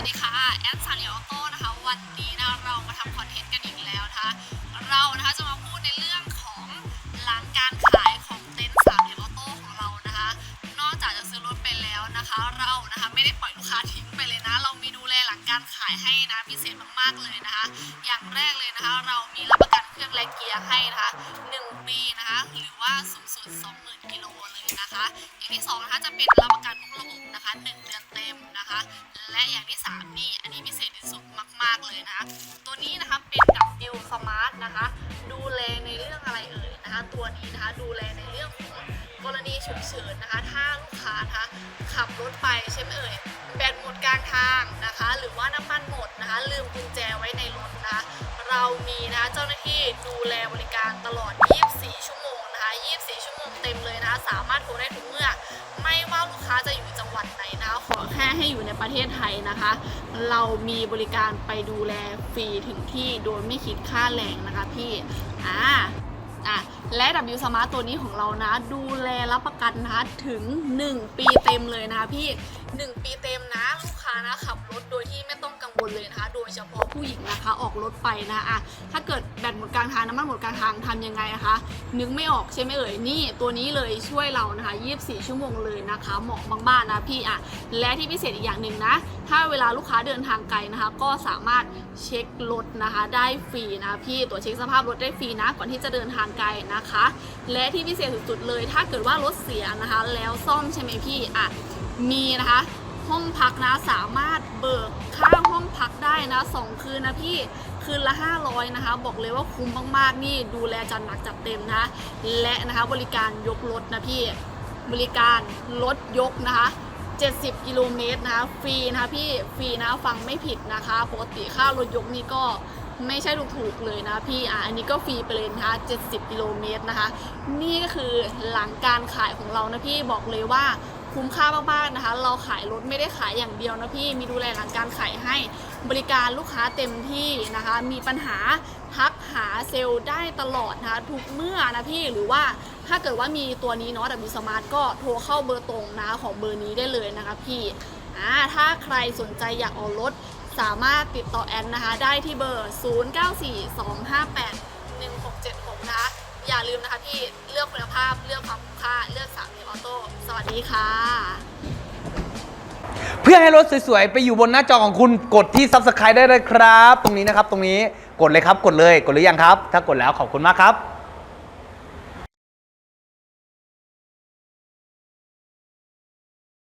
วัสดีค่ะแอดซาริออโต้นะคะวันนี้นะเรามาทำคอนเทนต์กันอีกแล้วนะคะ เรานะคะจะมาพูดในเรื่องของหลังการขายของเต็นท์สามเหลี่ยมออโต้ของเรานะคะ นอกจากจะซื้อรถไปแล้วนะคะ เรานะคะไม่ได้ปล่อยลูกค้าทิ้งไปเลยนะ เรามีดูแลหลังการขายให้นะพิเศษมากๆเลยนะคะ อย่างแรกเลยนะคะ เรามีรับประกันเครื่องและเกียร์ให้นะคะ1ปีนะคะหรือว่าสูงสุด20,000กิโลเลยนะคะ อย่างที่สองนะคะจะเป็นรับประกันทุกระบบนะคะ1เดือนเต็ม นะคะ และอย่างที่ 3 นี่ อันนี้พิเศษที่สุดมาก ๆ เลยนะคะ ตัวนี้นะคะเป็นดับบิลสมาร์ทนะคะ ดูแลในเรื่องอะไรเอ่ยนะคะ ตัวนี้นะคะดูแลในเรื่องของกรณีฉุกเฉินนะคะ ถ้าลูกค้านะคะขับรถไปใช่ไหมเอ่ยแบตหมดกลางทางนะคะ หรือว่าน้ำมันหมดนะคะ ลืมกุญแจไว้ในรถนะคะ เรามีนะคะเจ้าหน้าที่ดูแลบริการตลอด 24 ชั่วโมงนะคะ 24 ชั่วโมงเต็มเลยนะคะ สามารถโทรได้ทุกเมื่อ ไม่ว่าลูกค้าจะอยู่จัง ให้อยู่ในประเทศไทยนะคะ เรามีบริการไปดูแลฟรีถึงที่โดยไม่คิดค่าแรงนะคะพี่อ่าอะและ W Smart ตัวนี้ของเรานะ ดูแลรับประกันนะถึง 1 ปีเต็มเลยนะคะพี่ 1 ปีเต็มนะลูกานะขับรถโดยที่ไม่ต้องกังวลเลยนะคะ โดยเฉพาะผู้หญิงนะคะ ออกรถไปนะอะถ้าเกิดแบตหมดกลางทางน้ำมันหมดกลางทางทำยังไงนะคะ นึกไม่ออกใช่ไหมเอ่ยนี่ ตัวนี้เลยช่วยเรานะคะ 24 ชั่วโมงเลยนะคะ เหมาะมากๆนะพี่อะและที่พิเศษอีกอย่างหนึ่งนะ ถ้าเวลาลูกค้าเดินทางไกลนะคะ ก็สามารถเช็ครถนะคะได้ฟรีนะพี่ตรวจเช็คสภาพรถได้ฟรีนะก่อนที่จะเดินทางไกลนะคะ และที่พิเศษสุดๆเลย ถ้าเกิดว่ารถเสียนะคะ แล้วซ่อมใช่ไหมพี่อะมีนะคะ ห้องพักนะสามารถเบิกค่าห้องพักได้นะสองคืนนะพี่คืนละ 500 นะคะ บอกเลยว่าคุ้มมากๆ นี่ดูแลจัดหนักจัดเต็มนะคะและนะคะบริการยกรถนะพี่บริการรถยกนะคะ 70 กิโลเมตรนะคะฟรีนะคะพี่ฟรีนะฟังไม่ผิดนะคะปกติค่ารถยกนี่ก็ไม่ใช่ถูกๆเลยนะพี่อะอันนี้ก็ฟรีไปเลยนะคะ70 กิโลเมตรนะคะ นี่ก็คือหลังการขายของเรานะพี่บอกเลยว่า คุ้มค่ามากๆนะคะ เราขายรถไม่ได้ขายอย่างเดียวนะพี่ มีดูแลหลังการขายให้บริการลูกค้าเต็มที่นะคะ มีปัญหาทักหาเซลล์ได้ตลอดนะคะทุกเมื่อนะพี่หรือว่าถ้าเกิดว่ามีตัวนี้เนาะดับบิสมาร์ทก็โทรเข้าเบอร์ตรงนะของเบอร์นี้ได้เลยนะคะพี่อ่าถ้าใครสนใจอยากออกรถสามารถติดต่อแอนนะคะ ได้ที่เบอร์ 0942581676 นะคะ อย่าลืมนะคะพี่เลือกคุณภาพเลือกความคุ้มค่าเลือก สวัสดีค่ะ เพื่อให้รถสวยๆ ไปอยู่บนหน้าจอของคุณกดที่ Subscribe ได้เลยครับ ตรงนี้นะครับ ตรงนี้กดเลยครับ กดเลย กดหรือยังครับ ถ้ากดแล้วขอบคุณมากครับ